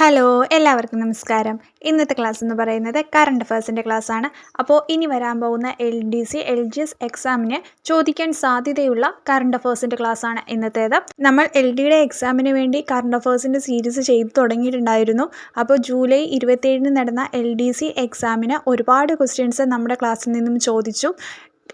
Hello എല്ലാവർക്കും നമസ്കാരം. ഇന്നത്തെ ക്ലാസ് എന്ന് പറയുന്നത് കറണ്ട് അഫയേഴ്സിന്റെ ആണ്. അപ്പോൾ ഇനി വരാൻ പോകുന്ന L D C L G S എക്സാമിന് ചോദിക്കാൻ സാധ്യതയുള്ള കറണ്ട് അഫയേഴ്സിന്റെ ആണ് ഇന്നത്തേത്. നമ്മൾ എൽ ഡിയുടെ എക്സാമിന് വേണ്ടി കറണ്ട് അഫയേഴ്സിന്റെ സീരീസ് ചെയ്ത് തുടങ്ങിയിട്ടുണ്ടായിരുന്നു. അപ്പോൾ ജൂലൈ ഇരുപത്തേഴിന് നടന്ന എൽ ഡി സി എക്സാമിന് ഒരുപാട് ക്വസ്റ്റ്യൻസ് നമ്മുടെ ക്ലാസ്സിൽ നിന്നും ചോദിച്ചു.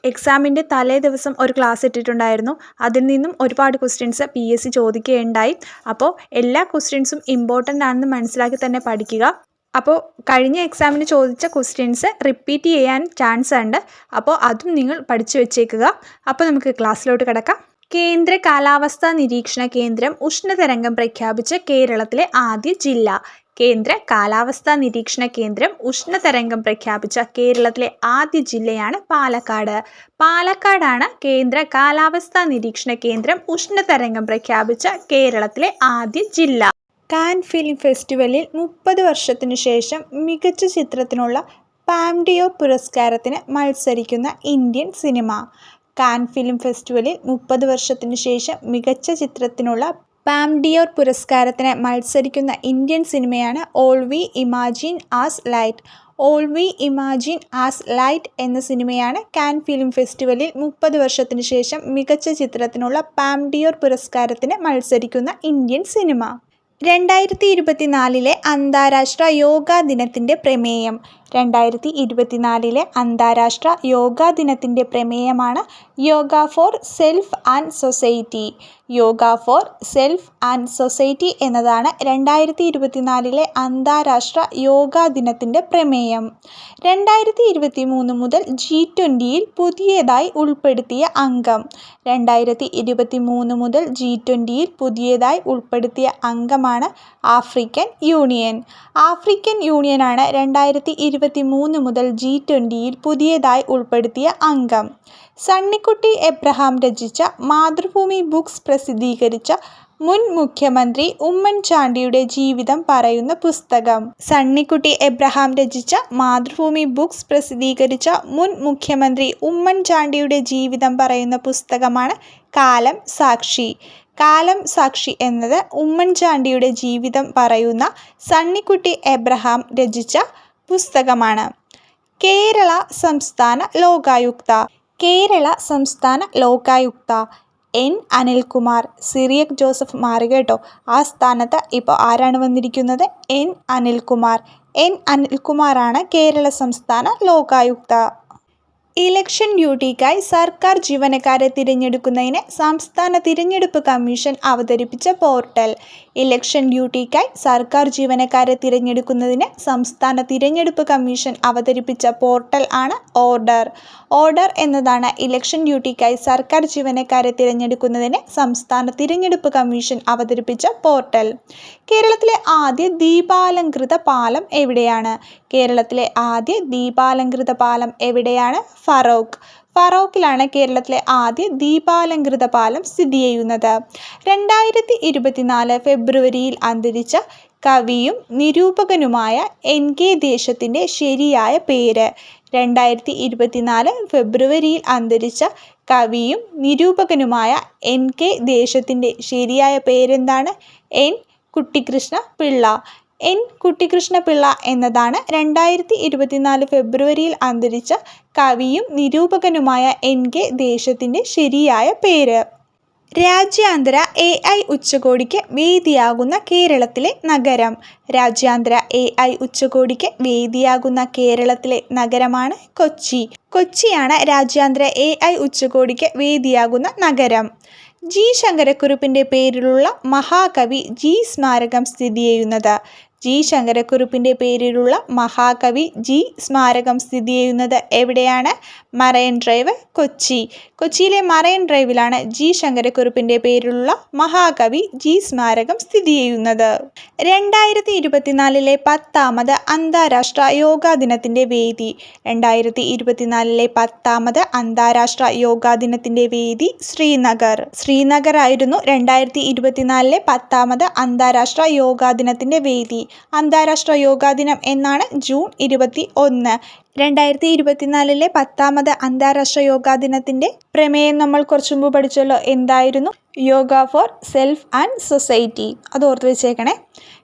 എക്സാമിന്റെ തലേ ദിവസം ഒരു ക്ലാസ് ഇട്ടിട്ടുണ്ടായിരുന്നു. അതിൽ നിന്നും ഒരുപാട് ക്വസ്റ്റ്യൻസ് പി എസ് സി ചോദിക്കുകയുണ്ടായി. അപ്പോൾ എല്ലാ ക്വസ്റ്റ്യൻസും ഇമ്പോർട്ടന്റ് ആണെന്ന് മനസ്സിലാക്കി തന്നെ പഠിക്കുക. അപ്പോൾ കഴിഞ്ഞ എക്സാമിന് ചോദിച്ച ക്വസ്റ്റ്യൻസ് റിപ്പീറ്റ് ചെയ്യാൻ ചാൻസ് ഉണ്ട്. അപ്പോൾ അതും നിങ്ങൾ പഠിച്ചു വെച്ചേക്കുക. അപ്പോൾ നമുക്ക് ക്ലാസ്സിലോട്ട് കിടക്കാം. കേന്ദ്ര കാലാവസ്ഥാ നിരീക്ഷണ കേന്ദ്രം ഉഷ്ണതരംഗം പ്രഖ്യാപിച്ച കേരളത്തിലെ ആദ്യ ജില്ല. കേന്ദ്ര കാലാവസ്ഥാ നിരീക്ഷണ കേന്ദ്രം ഉഷ്ണതരംഗം പ്രഖ്യാപിച്ച കേരളത്തിലെ ആദ്യ ജില്ലയാണ് പാലക്കാട്. പാലക്കാടാണ് കേന്ദ്ര കാലാവസ്ഥാ നിരീക്ഷണ കേന്ദ്രം ഉഷ്ണതരംഗം പ്രഖ്യാപിച്ച കേരളത്തിലെ ആദ്യ ജില്ല. കാൻ ഫിലിം ഫെസ്റ്റിവലിൽ മുപ്പത് വർഷത്തിനു ശേഷം മികച്ച ചിത്രത്തിനുള്ള പാംഡിയോ പുരസ്കാരത്തിന് മത്സരിക്കുന്ന ഇന്ത്യൻ സിനിമ. കാൻ ഫിലിം ഫെസ്റ്റിവലിൽ മുപ്പത് വർഷത്തിനു ശേഷം മികച്ച ചിത്രത്തിനുള്ള പാംഡിയോർ പുരസ്കാരത്തിന് മത്സരിക്കുന്ന ഇന്ത്യൻ സിനിമയാണ് all we imagine as light. All we imagine as light എന്ന സിനിമയാണ് കാൻ ഫിലിം ഫെസ്റ്റിവലിൽ മുപ്പത് വർഷത്തിനു ശേഷം മികച്ച ചിത്രത്തിനുള്ള പാം ഡിയോർ പുരസ്കാരത്തിന് മത്സരിക്കുന്ന ഇന്ത്യൻ സിനിമ. രണ്ടായിരത്തി ഇരുപത്തിനാലിലെ അന്താരാഷ്ട്ര യോഗാ ദിനത്തിന്റെ പ്രമേയം. രണ്ടായിരത്തി ഇരുപത്തിനാലിലെ അന്താരാഷ്ട്ര യോഗാ ദിനത്തിന്റെ പ്രമേയമാണ് yoga for self and society. Yoga for self and society എന്നതാണ് രണ്ടായിരത്തി ഇരുപത്തിനാലിലെ അന്താരാഷ്ട്ര യോഗാ ദിനത്തിന്റെ പ്രമേയം. രണ്ടായിരത്തി ഇരുപത്തി മൂന്ന് മുതൽ ജി ട്വന്റിയിൽ പുതിയതായി ഉൾപ്പെടുത്തിയ അംഗം. രണ്ടായിരത്തി ഇരുപത്തി മൂന്ന് മുതൽ ജി ട്വന്റിയിൽ പുതിയതായി ഉൾപ്പെടുത്തിയ അംഗമാണ് ആഫ്രിക്കൻ യൂണിയൻ. ആഫ്രിക്കൻ യൂണിയനാണ് രണ്ടായിരത്തി ഇരുപത്തി മൂന്ന് മുതൽ ജി ട്വന്റിയിൽ പുതിയതായി ഉൾപ്പെടുത്തിയ അംഗം. സണ്ണിക്കുട്ടി എബ്രഹാം രചിച്ച മാതൃഭൂമി ബുക്സ് പ്രസിദ്ധീകരിച്ച മുൻ മുഖ്യമന്ത്രി ഉമ്മൻചാണ്ടിയുടെ ജീവിതം പറയുന്ന പുസ്തകം. സണ്ണിക്കുട്ടി എബ്രഹാം രചിച്ച മാതൃഭൂമി ബുക്സ് പ്രസിദ്ധീകരിച്ച മുൻ മുഖ്യമന്ത്രി ഉമ്മൻചാണ്ടിയുടെ ജീവിതം പറയുന്ന പുസ്തകമാണ് കാലം സാക്ഷി. കാലം സാക്ഷി എന്നത് ഉമ്മൻചാണ്ടിയുടെ ജീവിതം പറയുന്ന സണ്ണിക്കുട്ടി എബ്രഹാം രചിച്ച പുസ്തകമാണ്. കേരള സംസ്ഥാന ലോകായുക്ത. കേരള സംസ്ഥാന ലോകായുക്ത. എൻ. അനിൽകുമാർ. സിറിയക് ജോസഫ് മാറി കേട്ടോ. ആ സ്ഥാനത്ത് ഇപ്പോൾ ആരാണ് വന്നിരിക്കുന്നത്? എൻ. അനിൽകുമാർ. എൻ. അനിൽകുമാറാണ് കേരള സംസ്ഥാന ലോകായുക്ത. ഇലക്ഷൻ ഡ്യൂട്ടിക്കായി സർക്കാർ ജീവനക്കാരെ തിരഞ്ഞെടുക്കുന്നതിന് സംസ്ഥാന തിരഞ്ഞെടുപ്പ് കമ്മീഷൻ അവതരിപ്പിച്ച പോർട്ടൽ. ഇലക്ഷൻ ഡ്യൂട്ടിക്കായി സർക്കാർ ജീവനക്കാരെ തിരഞ്ഞെടുക്കുന്നതിന് സംസ്ഥാന തിരഞ്ഞെടുപ്പ് കമ്മീഷൻ അവതരിപ്പിച്ച പോർട്ടൽ ആണ് ഓർഡർ. ഓർഡർ എന്നതാണ് ഇലക്ഷൻ ഡ്യൂട്ടിക്കായി സർക്കാർ ജീവനക്കാരെ തിരഞ്ഞെടുക്കുന്നതിന് സംസ്ഥാന തിരഞ്ഞെടുപ്പ് കമ്മീഷൻ അവതരിപ്പിച്ച പോർട്ടൽ. കേരളത്തിലെ ആദ്യ ദീപാലംകൃത പാലം എവിടെയാണ്? കേരളത്തിലെ ആദ്യ ദീപാലംകൃത പാലം എവിടെയാണ്? ഫറോക്ക്. ഫറോക്കിലാണ് കേരളത്തിലെ ആദ്യ ദീപാലംകൃത പാലം സ്ഥിതി ചെയ്യുന്നത്. രണ്ടായിരത്തി ഇരുപത്തിനാല് ഫെബ്രുവരിയിൽ അന്തരിച്ച കവിയും നിരൂപകനുമായ എൻ കെ ദേശത്തിന്റെ ശരിയായ പേര്. രണ്ടായിരത്തി ഇരുപത്തിനാല് ഫെബ്രുവരിയിൽ അന്തരിച്ച കവിയും നിരൂപകനുമായ എൻ കെ ദേശത്തിന്റെ ശരിയായ പേരെന്താണ്? എൻ കുട്ടിക്കൃഷ്ണ പിള്ള എൻ കുട്ടിക്കൃഷ്ണപിള്ള എന്നതാണ് രണ്ടായിരത്തി ഇരുപത്തിനാല് ഫെബ്രുവരിയിൽ അന്തരിച്ച കവിയും നിരൂപകനുമായ എൻ കെ ദേശത്തിന്റെ ശരിയായ പേര്. രാജ്യാന്തര എ ഐ ഉച്ചകോടിക്ക് വേദിയാകുന്ന കേരളത്തിലെ നഗരം. രാജ്യാന്തര എ ഐ ഉച്ചകോടിക്ക് വേദിയാകുന്ന കേരളത്തിലെ നഗരമാണ് കൊച്ചി. കൊച്ചിയാണ് രാജ്യാന്തര എ ഐ ഉച്ചകോടിക്ക് വേദിയാകുന്ന നഗരം. ജി ശങ്കരക്കുറുപ്പിന്റെ പേരിലുള്ള മഹാകവി ജി സ്മാരകം സ്ഥിതി ചെയ്യുന്നത്. ജി ശങ്കരക്കുറുപ്പിന്റെ പേരിലുള്ള മഹാകവി ജി സ്മാരകം സ്ഥിതി ചെയ്യുന്നത് എവിടെയാണ്? Marine drive Kochi. കൊച്ചിയിലെ മറൈൻ ഡ്രൈവിലാണ് ജി ശങ്കരക്കുറുപ്പിന്റെ പേരിലുള്ള മഹാകവി ജി സ്മാരകം സ്ഥിതി ചെയ്യുന്നത്. രണ്ടായിരത്തി ഇരുപത്തിനാലിലെ പത്താമത് അന്താരാഷ്ട്ര യോഗാ ദിനത്തിന്റെ വേദി. രണ്ടായിരത്തി ഇരുപത്തിനാലിലെ പത്താമത് അന്താരാഷ്ട്ര യോഗാ ദിനത്തിന്റെ വേദി ശ്രീനഗർ. ശ്രീനഗർ ആയിരുന്നു രണ്ടായിരത്തി ഇരുപത്തിനാലിലെ പത്താമത് അന്താരാഷ്ട്ര യോഗാ ദിനത്തിന്റെ വേദി. അന്താരാഷ്ട്ര യോഗാ ദിനം എന്നാണ് ജൂൺ ഇരുപത്തി ഒന്ന് രണ്ടായിരത്തി ഇരുപത്തിനാലിലെ പത്താമത് അന്താരാഷ്ട്ര യോഗാ ദിനത്തിന്റെ പ്രമേയം നമ്മൾ കുറച്ചു മുമ്പ് പഠിച്ചല്ലോ. എന്തായിരുന്നു? Yoga for self and society. അത് ഓർത്ത് വെച്ചേക്കണേ.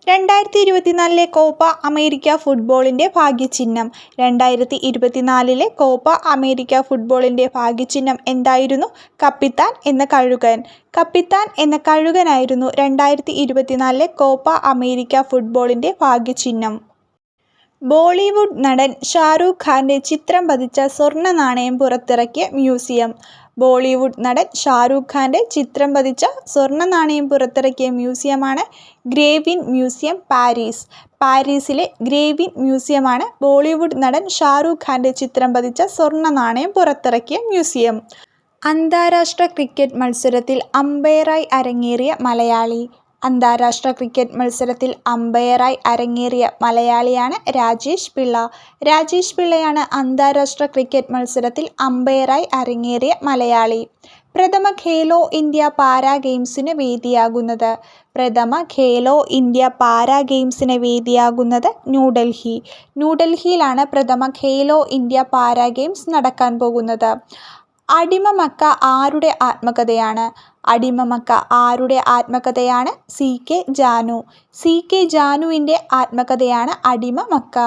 രണ്ടായിരത്തി ഇരുപത്തിനാലിലെ കോപ്പ അമേരിക്ക ഫുട്ബോളിന്റെ ഭാഗ്യചിഹ്നം. രണ്ടായിരത്തി ഇരുപത്തിനാലിലെ കോപ്പ അമേരിക്ക ഫുട്ബോളിന്റെ ഭാഗ്യചിഹ്നം എന്തായിരുന്നു? കപ്പിത്താൻ എന്ന കഴുകൻ. കപ്പിത്താൻ എന്ന കഴുകനായിരുന്നു രണ്ടായിരത്തി ഇരുപത്തിനാലിലെ കോപ്പ അമേരിക്ക ഫുട്ബോളിന്റെ ഭാഗ്യചിഹ്നം. ബോളിവുഡ് നടൻ ഷാരൂഖ് ഖാന്റെ ചിത്രം പതിച്ച സ്വർണ നാണയം പുറത്തിറക്കിയ മ്യൂസിയം. ബോളിവുഡ് നടൻ ഷാരൂഖ് ഖാന്റെ ചിത്രം പതിച്ച സ്വർണ നാണയം പുറത്തിറക്കിയ മ്യൂസിയമാണ് ഗ്രേവിൻ മ്യൂസിയം പാരീസ്. പാരീസിലെ ഗ്രേവിൻ മ്യൂസിയമാണ് ബോളിവുഡ് നടൻ ഷാരൂഖ് ഖാന്റെ ചിത്രം പതിച്ച സ്വർണ നാണയം പുറത്തിറക്കിയ മ്യൂസിയം. അന്താരാഷ്ട്ര ക്രിക്കറ്റ് മത്സരത്തിൽ അമ്പയറായി അരങ്ങേറിയ മലയാളി. അന്താരാഷ്ട്ര ക്രിക്കറ്റ് മത്സരത്തിൽ അമ്പയറായി അരങ്ങേറിയ മലയാളിയാണ് രാജേഷ് പിള്ള. രാജേഷ് പിള്ളയാണ് അന്താരാഷ്ട്ര ക്രിക്കറ്റ് മത്സരത്തിൽ അമ്പയറായി അരങ്ങേറിയ മലയാളി. പ്രഥമ ഖേലോ ഇന്ത്യ പാരാ ഗെയിംസിന് വേദിയാകുന്നത്. പ്രഥമ ഖേലോ ഇന്ത്യ പാരാ ഗെയിംസിന് വേദിയാകുന്നത് ന്യൂഡൽഹി. ന്യൂഡൽഹിയിലാണ് പ്രഥമ ഖേലോ ഇന്ത്യ പാരാ ഗെയിംസ് നടക്കാൻ പോകുന്നത്. അടിമമക്ക ആരുടെ ആത്മകഥയാണ്? അടിമമക്ക ആരുടെ ആത്മകഥയാണ് C K Janu? C K ജാനുവിന്റെ ആത്മകഥയാണ് അടിമമക്ക.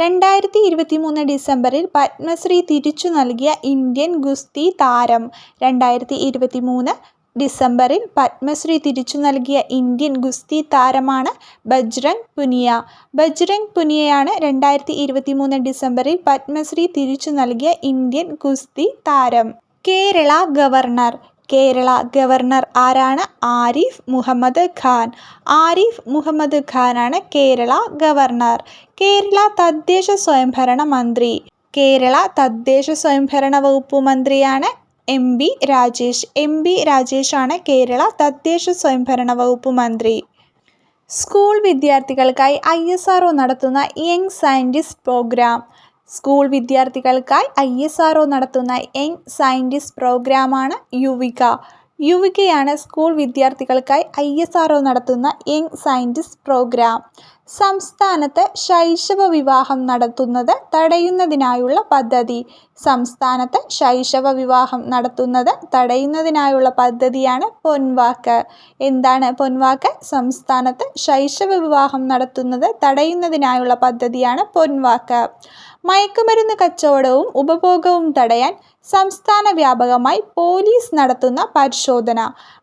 രണ്ടായിരത്തി ഇരുപത്തി മൂന്ന് ഡിസംബറിൽ പത്മശ്രീ തിരിച്ചു നൽകിയ ഇന്ത്യൻ ഗുസ്തി താരം. രണ്ടായിരത്തി ഇരുപത്തി മൂന്ന് ഡിസംബറിൽ പത്മശ്രീ തിരിച്ചു നൽകിയ ഇന്ത്യൻ ഗുസ്തി താരമാണ് ബജ്രംഗ് പുനിയ. ബജ്രംഗ് പുനിയയാണ് രണ്ടായിരത്തി ഇരുപത്തി മൂന്ന് ഡിസംബറിൽ പത്മശ്രീ തിരിച്ചു നൽകിയ ഇന്ത്യൻ ഗുസ്തി താരം. കേരള ഗവർണർ. കേരള ഗവർണർ ആരാണ്? ആരിഫ് മുഹമ്മദ് ഖാൻ. ആരിഫ് മുഹമ്മദ് ഖാനാണ് കേരള ഗവർണർ. കേരള തദ്ദേശ സ്വയംഭരണ മന്ത്രി. കേരള തദ്ദേശ സ്വയംഭരണ വകുപ്പ് മന്ത്രിയാണ് M B Rajesh. M B രാജേഷാണ് Kerala തദ്ദേശ സ്വയംഭരണ വകുപ്പ് മന്ത്രി. സ്കൂൾ വിദ്യാർത്ഥികൾക്കായി ഐ എസ് ആർ ഒ നടത്തുന്ന യങ് സയന്റിസ്റ്റ് പ്രോഗ്രാം. സ്കൂൾ വിദ്യാർത്ഥികൾക്കായി ഐ എസ് ആർ നടത്തുന്ന യങ് സയന്റിസ്റ്റ് പ്രോഗ്രാമാണ് യുവിക. യുവികയാണ് സ്കൂൾ വിദ്യാർത്ഥികൾക്കായി ഐ എസ് ആർ നടത്തുന്ന യങ് സയന്റിസ്റ്റ് പ്രോഗ്രാം. സംസ്ഥാനത്ത് ശൈശവ വിവാഹം നടത്തുന്നത് തടയുന്നതിനായുള്ള പദ്ധതി. സംസ്ഥാനത്ത് ശൈശവ വിവാഹം നടത്തുന്നത് തടയുന്നതിനായുള്ള പദ്ധതിയാണ് പൊൻവാക്ക്. എന്താണ് പൊൻവാക്ക്? സംസ്ഥാനത്ത് ശൈശവ വിവാഹം നടത്തുന്നത് തടയുന്നതിനായുള്ള പദ്ധതിയാണ് പൊൻവാക്ക്. മയക്കുമരുന്ന് കച്ചവടവും ഉപഭോഗവും തടയാൻ സംസ്ഥാന വ്യാപകമായി പോലീസ് നടത്തുന്ന പരിശോധന.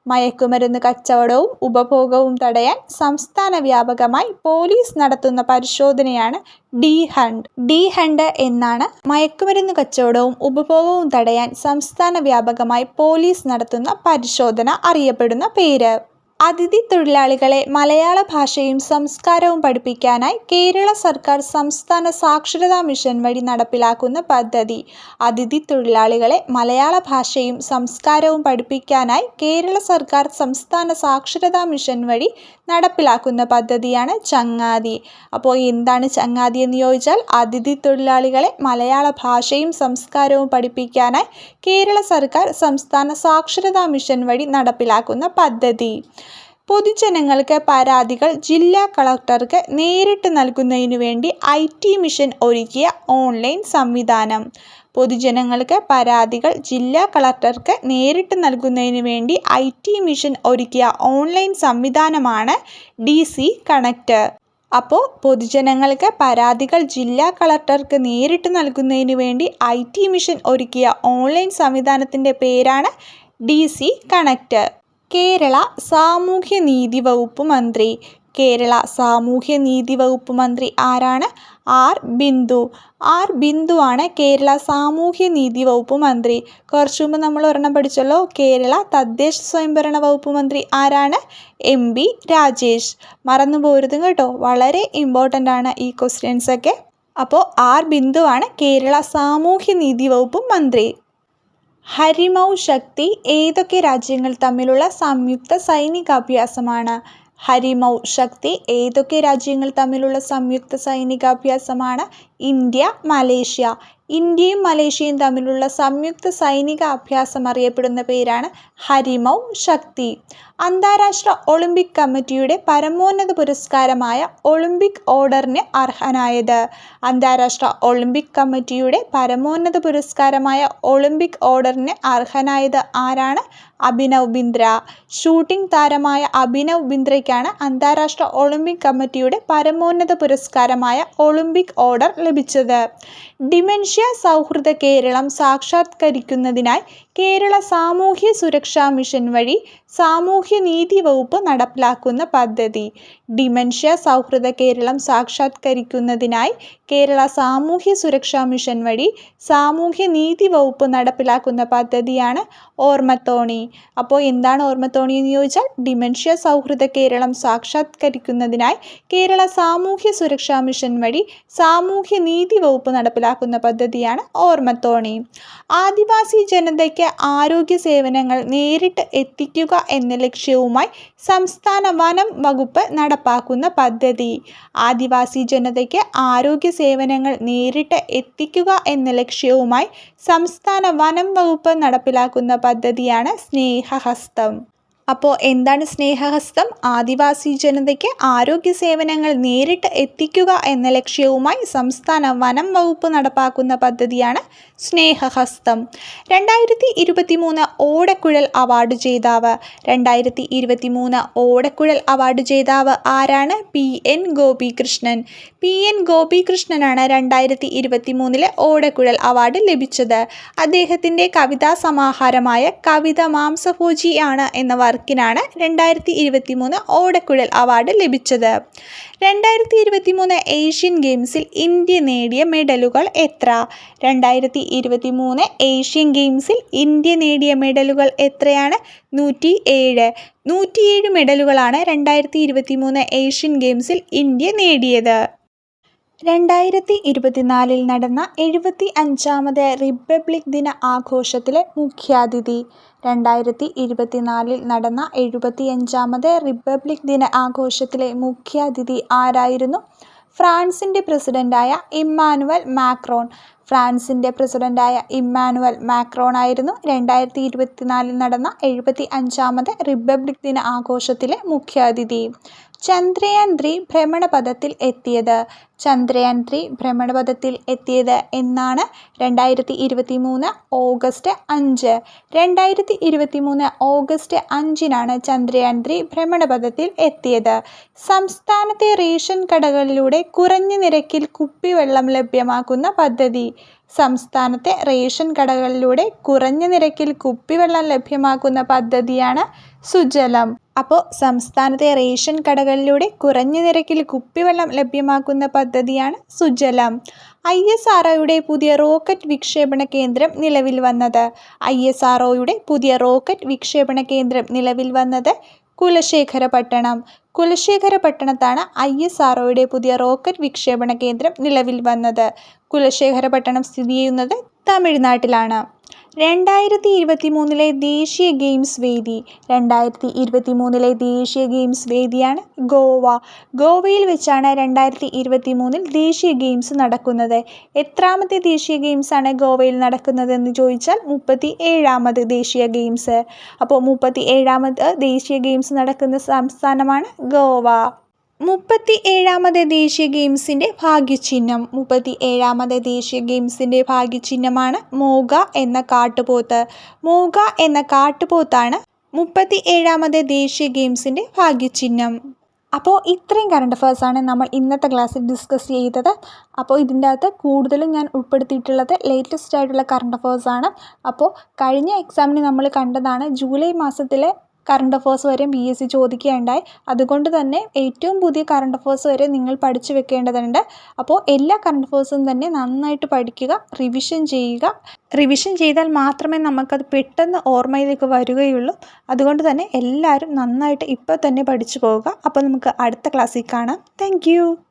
മയക്കുമരുന്ന് കച്ചവടവും ഉപഭോഗവും തടയാൻ സംസ്ഥാന വ്യാപകമായി പോലീസ് നടത്തുന്ന പരിശോധനയാണ് ഡി ഹണ്ട്. ഡി ഹണ്ട് എന്നാണ് മയക്കുമരുന്ന് കച്ചവടവും ഉപഭോഗവും തടയാൻ സംസ്ഥാന വ്യാപകമായി പോലീസ് നടത്തുന്ന പരിശോധന അറിയപ്പെടുന്ന പേര്. അതിഥി തൊഴിലാളികളെ മലയാള ഭാഷയും സംസ്കാരവും പഠിപ്പിക്കാനായി കേരള സർക്കാർ സംസ്ഥാന സാക്ഷരതാ മിഷൻ വഴി നടപ്പിലാക്കുന്ന പദ്ധതി. അതിഥി തൊഴിലാളികളെ മലയാള ഭാഷയും സംസ്കാരവും പഠിപ്പിക്കാനായി കേരള സർക്കാർ സംസ്ഥാന സാക്ഷരതാ മിഷൻ വഴി നടപ്പിലാക്കുന്ന പദ്ധതിയാണ് ചങ്ങാതി. അപ്പോൾ എന്താണ് ചങ്ങാതി എന്ന് ചോദിച്ചാൽ അതിഥി തൊഴിലാളികളെ മലയാള ഭാഷയും സംസ്കാരവും പഠിപ്പിക്കാനായി കേരള സർക്കാർ സംസ്ഥാന സാക്ഷരതാ മിഷൻ വഴി നടപ്പിലാക്കുന്ന പദ്ധതി. പൊതുജനങ്ങൾക്ക് പരാതികൾ ജില്ലാ കളക്ടർക്ക് നേരിട്ട് നൽകുന്നതിനു വേണ്ടി ഐ ടി മിഷൻ ഒരുക്കിയ ഓൺലൈൻ സംവിധാനം. പൊതുജനങ്ങൾക്ക് പരാതികൾ ജില്ലാ കളക്ടർക്ക് നേരിട്ട് നൽകുന്നതിനു വേണ്ടി ഐ ടി മിഷൻ ഒരുക്കിയ ഓൺലൈൻ സംവിധാനമാണ് ഡി സി കണക്റ്റ് അപ്പോൾ പൊതുജനങ്ങൾക്ക് പരാതികൾ ജില്ലാ കളക്ടർക്ക് നേരിട്ട് നൽകുന്നതിന് വേണ്ടി ഐ ടി മിഷൻ ഒരുക്കിയ ഓൺലൈൻ സംവിധാനത്തിന്റെ പേരാണ് ഡി സി കണക്റ്റ് കേരള സാമൂഹ്യനീതി വകുപ്പ് മന്ത്രി. കേരള സാമൂഹ്യനീതി വകുപ്പ് മന്ത്രി ആരാണ്? ആർ. ബിന്ദു. ആർ. ബിന്ദു ആണ് കേരള സാമൂഹ്യനീതി വകുപ്പ് മന്ത്രി. കുറച്ചു മുമ്പ് നമ്മൾ ഒരെണ്ണം പഠിച്ചല്ലോ. കേരള തദ്ദേശ സ്വയംഭരണ വകുപ്പ് മന്ത്രി ആരാണ്? എം. ബി. രാജേഷ്. മറന്നു പോരുതും കേട്ടോ. വളരെ ഇമ്പോർട്ടന്റ് ആണ് ഈ ക്വസ്റ്റ്യൻസൊക്കെ അപ്പോൾ ആർ. ബിന്ദു ആണ് കേരള സാമൂഹ്യനീതി വകുപ്പ് മന്ത്രി. ഹരിമൗ ശക്തി ഏതൊക്കെ രാജ്യങ്ങൾ തമ്മിലുള്ള സംയുക്ത സൈനികാഭ്യാസമാണ്? ഹരിമൗ ശക്തി ഏതൊക്കെ രാജ്യങ്ങൾ തമ്മിലുള്ള സംയുക്ത സൈനികാഭ്യാസമാണ്? ഇന്ത്യ മലേഷ്യ ഇന്ത്യയും മലേഷ്യയും തമ്മിലുള്ള സംയുക്ത സൈനിക അഭ്യാസം അറിയപ്പെടുന്ന പേരാണ് ഹരിമൗ ശക്തി. അന്താരാഷ്ട്ര ഒളിമ്പിക് കമ്മിറ്റിയുടെ പരമോന്നത പുരസ്കാരമായ ഒളിമ്പിക് ഓർഡറിന് അർഹനായത്. അന്താരാഷ്ട്ര ഒളിമ്പിക് കമ്മിറ്റിയുടെ പരമോന്നത പുരസ്കാരമായ ഒളിമ്പിക് ഓർഡറിന് അർഹനായത് ആരാണ്? അഭിനവ് ബിന്ദ്ര. ഷൂട്ടിംഗ് താരമായ അഭിനവ് ബിന്ദ്രയ്ക്കാണ് അന്താരാഷ്ട്ര ഒളിമ്പിക് കമ്മിറ്റിയുടെ പരമോന്നത പുരസ്കാരമായ ഒളിമ്പിക് ഓർഡർ ലഭിച്ചത്. ഡിമെൻഷ്യ സൗഹൃദ കേരളം സാക്ഷാത്കരിക്കുന്നതിനായി കേരള സാമൂഹ്യ സുരക്ഷാ മിഷൻ വഴി സാമൂഹ്യ നീതി വകുപ്പ് നടപ്പിലാക്കുന്ന പദ്ധതി. ഡിമെൻഷ്യ സൗഹൃദ കേരളം സാക്ഷാത്കരിക്കുന്നതിനായി കേരള സാമൂഹ്യ സുരക്ഷാ മിഷൻ വഴി സാമൂഹ്യ നീതി വകുപ്പ് നടപ്പിലാക്കുന്ന പദ്ധതിയാണ് ഓർമ്മത്തോണി. അപ്പോൾ എന്താണ് ഓർമ്മത്തോണി എന്ന് ചോദിച്ചാൽ ഡിമെൻഷ്യ സൗഹൃദ കേരളം സാക്ഷാത്കരിക്കുന്നതിനായി കേരള സാമൂഹ്യ സുരക്ഷാ മിഷൻ വഴി സാമൂഹ്യ നീതി വകുപ്പ് നടപ്പിലാക്കുന്ന പദ്ധതിയാണ് ഓർമ്മത്തോണി. ആദിവാസി ജനതയ്ക്ക് ആരോഗ്യ സേവനങ്ങൾ നേരിട്ട് എത്തിക്കുക എന്ന ലക്ഷ്യവുമായി സംസ്ഥാന വനം വകുപ്പ് നടപ്പാക്കുന്ന പദ്ധതി. ആദിവാസി ജനതയ്ക്ക് ആരോഗ്യ സേവനങ്ങൾ നേരിട്ട് എത്തിക്കുക എന്ന ലക്ഷ്യവുമായി സംസ്ഥാന വനം വകുപ്പ് നടപ്പിലാക്കുന്ന പദ്ധതിയാണ് സ്നേഹഹസ്തം. അപ്പോൾ എന്താണ് സ്നേഹഹസ്തം? ആദിവാസി ജനതയ്ക്ക് ആരോഗ്യ സേവനങ്ങൾ നേരിട്ട് എത്തിക്കുക എന്ന ലക്ഷ്യവുമായി സംസ്ഥാന വനം വകുപ്പ് നടപ്പാക്കുന്ന പദ്ധതിയാണ് സ്നേഹഹസ്തം. രണ്ടായിരത്തി ഇരുപത്തി മൂന്ന് ഓടക്കുഴൽ അവാർഡ് ജേതാവ്. രണ്ടായിരത്തി ഇരുപത്തി മൂന്ന് ഓടക്കുഴൽ അവാർഡ് ജേതാവ് ആരാണ്? P. N. Gopikrishnan. P. N. ഗോപികൃഷ്ണനാണ് രണ്ടായിരത്തി ഇരുപത്തി മൂന്നിലെ ഓടക്കുഴൽ അവാർഡ് ലഭിച്ചത്. അദ്ദേഹത്തിന്റെ കവിതാ സമാഹാരമായ കവിത മാംസഭോജി ആണ് എന്ന വർക്കിനാണ് രണ്ടായിരത്തി ഇരുപത്തി മൂന്ന് ഓടക്കുഴൽ അവാർഡ് ലഭിച്ചത്. രണ്ടായിരത്തി ഇരുപത്തി മൂന്ന് ഏഷ്യൻ ഗെയിംസിൽ ഇന്ത്യ നേടിയ മെഡലുകൾ എത്ര? രണ്ടായിരത്തി ഇരുപത്തി മൂന്ന് ഏഷ്യൻ ഗെയിംസിൽ ഇന്ത്യ നേടിയ മെഡലുകൾ എത്രയാണ്? നൂറ്റി ഏഴ് നൂറ്റിയേഴ് മെഡലുകളാണ് രണ്ടായിരത്തി ഇരുപത്തി മൂന്ന് ഏഷ്യൻ ഗെയിംസിൽ ഇന്ത്യ നേടിയത്. രണ്ടായിരത്തി ഇരുപത്തിനാലിൽ നടന്ന എഴുപത്തി അഞ്ചാമത് റിപ്പബ്ലിക് ദിന ആഘോഷത്തിലെ മുഖ്യാതിഥി. രണ്ടായിരത്തി ഇരുപത്തിനാലിൽ നടന്ന എഴുപത്തിയഞ്ചാമത് റിപ്പബ്ലിക് ദിന ആഘോഷത്തിലെ മുഖ്യാതിഥി ആരായിരുന്നു? ഫ്രാൻസിന്റെ പ്രസിഡന്റായ ഇമ്മാനുവൽ മാക്രോൺ. ഫ്രാൻസിന്റെ പ്രസിഡന്റായ ഇമ്മാനുവൽ മാക്രോൺ ആയിരുന്നു രണ്ടായിരത്തി ഇരുപത്തിനാലിൽ നടന്ന എഴുപത്തി അഞ്ചാമത് റിപ്പബ്ലിക് ദിന ആഘോഷത്തിലെ മുഖ്യാതിഥി. ചന്ദ്രയാൻ ത്രീ ഭ്രമണപഥത്തിൽ എത്തിയത്. ചന്ദ്രയാൻ ത്രീ ഭ്രമണപഥത്തിൽ എത്തിയത് എന്നാണ് രണ്ടായിരത്തി ഇരുപത്തി മൂന്ന് ഓഗസ്റ്റ് അഞ്ച്. രണ്ടായിരത്തി ഇരുപത്തി മൂന്ന് ഓഗസ്റ്റ് അഞ്ചിനാണ് ചന്ദ്രയാൻ ത്രീ ഭ്രമണപഥത്തിൽ എത്തിയത്. സംസ്ഥാനത്തെ റേഷൻ കടകളിലൂടെ കുറഞ്ഞ നിരക്കിൽ കുപ്പിവെള്ളം ലഭ്യമാക്കുന്ന പദ്ധതി. സംസ്ഥാനത്തെ റേഷൻ കടകളിലൂടെ കുറഞ്ഞ നിരക്കിൽ കുപ്പിവെള്ളം ലഭ്യമാക്കുന്ന പദ്ധതിയാണ് സുജലം. അപ്പോൾ സംസ്ഥാനത്തെ റേഷൻ കടകളിലൂടെ കുറഞ്ഞ നിരക്കിൽ കുപ്പിവെള്ളം ലഭ്യമാക്കുന്ന പദ്ധതിയാണ് സുജലം. ഐ എസ് ആർ പുതിയ റോക്കറ്റ് വിക്ഷേപണ കേന്ദ്രം നിലവിൽ വന്നത്. ഐ എസ് ആർ പുതിയ റോക്കറ്റ് വിക്ഷേപണ കേന്ദ്രം നിലവിൽ വന്നത് കുലശേഖരപട്ടണം. കുലശേഖരപട്ടണത്താണ് ഐ എസ് ആർ പുതിയ റോക്കറ്റ് വിക്ഷേപണ കേന്ദ്രം നിലവിൽ വന്നത്. കുലശേഖരപട്ടണം സ്ഥിതി ചെയ്യുന്നത് തമിഴ്നാട്ടിലാണ്. രണ്ടായിരത്തി ഇരുപത്തി മൂന്നിലെ ദേശീയ ഗെയിംസ് വേദി രണ്ടായിരത്തി ഇരുപത്തി മൂന്നിലെ ദേശീയ ഗെയിംസ് വേദിയാണ് ഗോവ. ഗോവയിൽ വെച്ചാണ് രണ്ടായിരത്തി ഇരുപത്തി മൂന്നിൽ ദേശീയ ഗെയിംസ് നടക്കുന്നത്. എത്രാമത്തെ ദേശീയ ആണ് ഗോവയിൽ നടക്കുന്നതെന്ന് ചോദിച്ചാൽ മുപ്പത്തി ഏഴാമത് ദേശീയ ഗെയിംസ്. അപ്പോൾ മുപ്പത്തി ഏഴാമത് ദേശീയ ഗെയിംസ് നടക്കുന്ന സംസ്ഥാനമാണ് ഗോവ. മുപ്പത്തി ഏഴാമത് ദേശീയ ഗെയിംസിന്റെ ഭാഗ്യചിഹ്നം. മുപ്പത്തി ഏഴാമത് ദേശീയ ഗെയിംസിന്റെ ഭാഗ്യചിഹ്നമാണ് മോഗ എന്ന കാട്ടുപോത്ത്. മോഗ എന്ന കാട്ടുപോത്താണ് മുപ്പത്തി ഏഴാമത് ദേശീയ ഗെയിംസിന്റെ ഭാഗ്യചിഹ്നം. അപ്പോൾ ഇത്രയും കറണ്ട് അഫേഴ്സാണ് നമ്മൾ ഇന്നത്തെ ക്ലാസ്സിൽ ഡിസ്കസ് ചെയ്തത്. അപ്പോൾ ഇതിന്റെ അകത്ത് കൂടുതലും ഞാൻ ഉൾപ്പെടുത്തിയിട്ടുള്ളത് ലേറ്റസ്റ്റ് ആയിട്ടുള്ള കറണ്ട് അഫേഴ്സാണ് അപ്പോൾ കഴിഞ്ഞ എക്സാമിന് നമ്മൾ കണ്ടതാണ് ജൂലൈ മാസത്തിലെ കറണ്ട് അഫേഴ്സ് വരെ പി എസ് സി ചോദിക്കുകയുണ്ടായി. അതുകൊണ്ട് തന്നെ ഏറ്റവും പുതിയ കറണ്ട് അഫേഴ്സ് വരെ നിങ്ങൾ പഠിച്ചു വെക്കേണ്ടതുണ്ട്. അപ്പോൾ എല്ലാ കറണ്ട് അഫേഴ്സും തന്നെ നന്നായിട്ട് പഠിക്കുക റിവിഷൻ ചെയ്യുക. റിവിഷൻ ചെയ്താൽ മാത്രമേ നമുക്കത് പെട്ടെന്ന് ഓർമ്മയിലേക്ക് വരികയുള്ളൂ. അതുകൊണ്ട് തന്നെ എല്ലാവരും നന്നായിട്ട് ഇപ്പോൾ തന്നെ പഠിച്ചു പോവുക. അപ്പോൾ നമുക്ക് അടുത്ത ക്ലാസ്സിൽ കാണാം. താങ്ക്